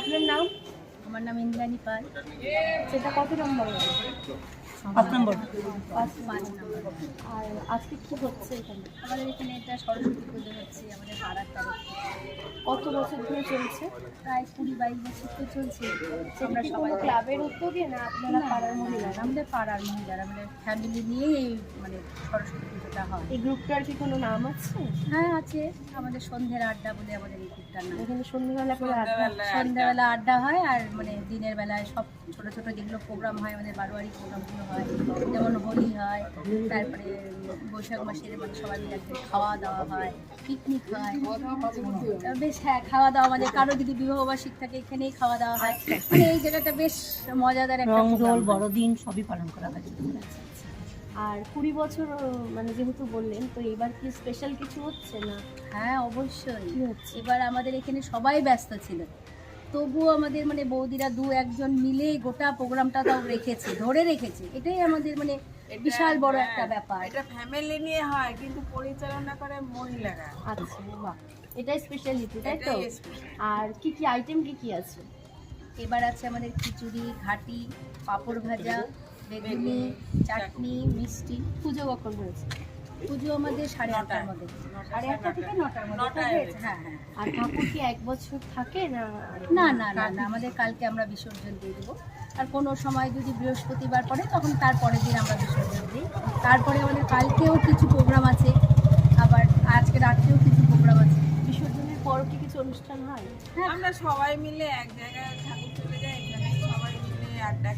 আপনার নাম আমার নাম ইন্দ্রাণী পাল সেটা কত নম্বর? পাঁচ নম্বর। আর আজকে কি হচ্ছে এখানে? আমাদের এখানে একটা সরস্বতী পুজো হচ্ছে আমাদের পাড়ার তরফ কত বছর ধরে চলছে? প্রায় কুড়ি বাইশ বছর তো চলছে। আমরা সবাই ক্লাবের উদ্যোগে না আপনারা পাড়ার মহিলারা? আমাদের পাড়ার মহিলারা মানে ফ্যামিলি নিয়েই এই মানে সরস্বতী পুজোটা হয়। এই গ্রুপটার কি কোনো নাম আছে? হ্যাঁ আছে। আমাদের সন্ধ্যের আড্ডা বলে আমাদের এই গ্রুপটার নাম। এখানে সন্ধ্যেবেলা করে আড্ডা। সন্ধ্যাবেলা আড্ডা। হয় আর মানে দিনের বেলায় সব ছোট ছোট যেগুলো প্রোগ্রাম হয় আমাদের বারোয়ারি প্রোগ্রামগুলো হয়। যেমন হোলি হয় তারপরে বৈশাখ মাসের মানে সবাই মিলে খাওয়া দাওয়া হয় পিকনিক হয়। বেশ হ্যাঁ খাওয়া দাওয়া আমাদের। কারও যদি বিবাহবার্ষিক থাকে এখানেই খাওয়া দাওয়া হয়। মানে এই জায়গাটা বেশ মজাদার একটা। বড়দিন সবই পালন করা হয়। আর কুড়ি বছর মানে যেহেতু বললেন তো এবার কি স্পেশাল কিছু হচ্ছে না? হ্যাঁ অবশ্যই। কি হচ্ছে? এবার আমাদের এখানে সবাই ব্যস্ত ছিল। তবুও আমাদের মানে বৌদিরা দু একজন মিলে গোটা প্রোগ্রামটা তাও রেখেছে ধরে রেখেছে। এটাই আমাদের মানে বিশাল বড় একটা ব্যাপার। এটা ফ্যামিলি নিয়ে হয় কিন্তু পরিচালনা করে মহিলারা। আচ্ছা বাহ। এটাই স্পেশালিটি তাই তো? আর কি কি আইটেম কি কি আছে? এবার আছে আমাদের খিচুড়ি ঘাটি পাঁপড় ভাজা বেগুনি চাটনি মিষ্টি পুজো কখন হয়েছে পুজো আমাদের সাড়ে আটটার মধ্যে। সাড়ে আটটা থেকে নটার মধ্যে। নটায় হ্যাঁ হ্যাঁ। আর ঠাকুর কি এক বছর থাকে না? না না না না আমাদের কালকে আমরা বিসর্জন দিয়ে দেবো। আর কোনো সময় যদি বৃহস্পতিবার পড়ে তখন তার পরের দিন আমরা বিসর্জন দিই। তারপরে আমাদের কালকেও কিছু প্রোগ্রাম আছে। আবার আজকে রাত্রেও কিছু প্রোগ্রাম আছে। বিসর্জনের পর কি কিছু অনুষ্ঠান হয়? হ্যাঁ। আমরা সবাই মিলে এক জায়গায় ঠাকুর চলে যাই এখানে সবাই মিলে আড্ডা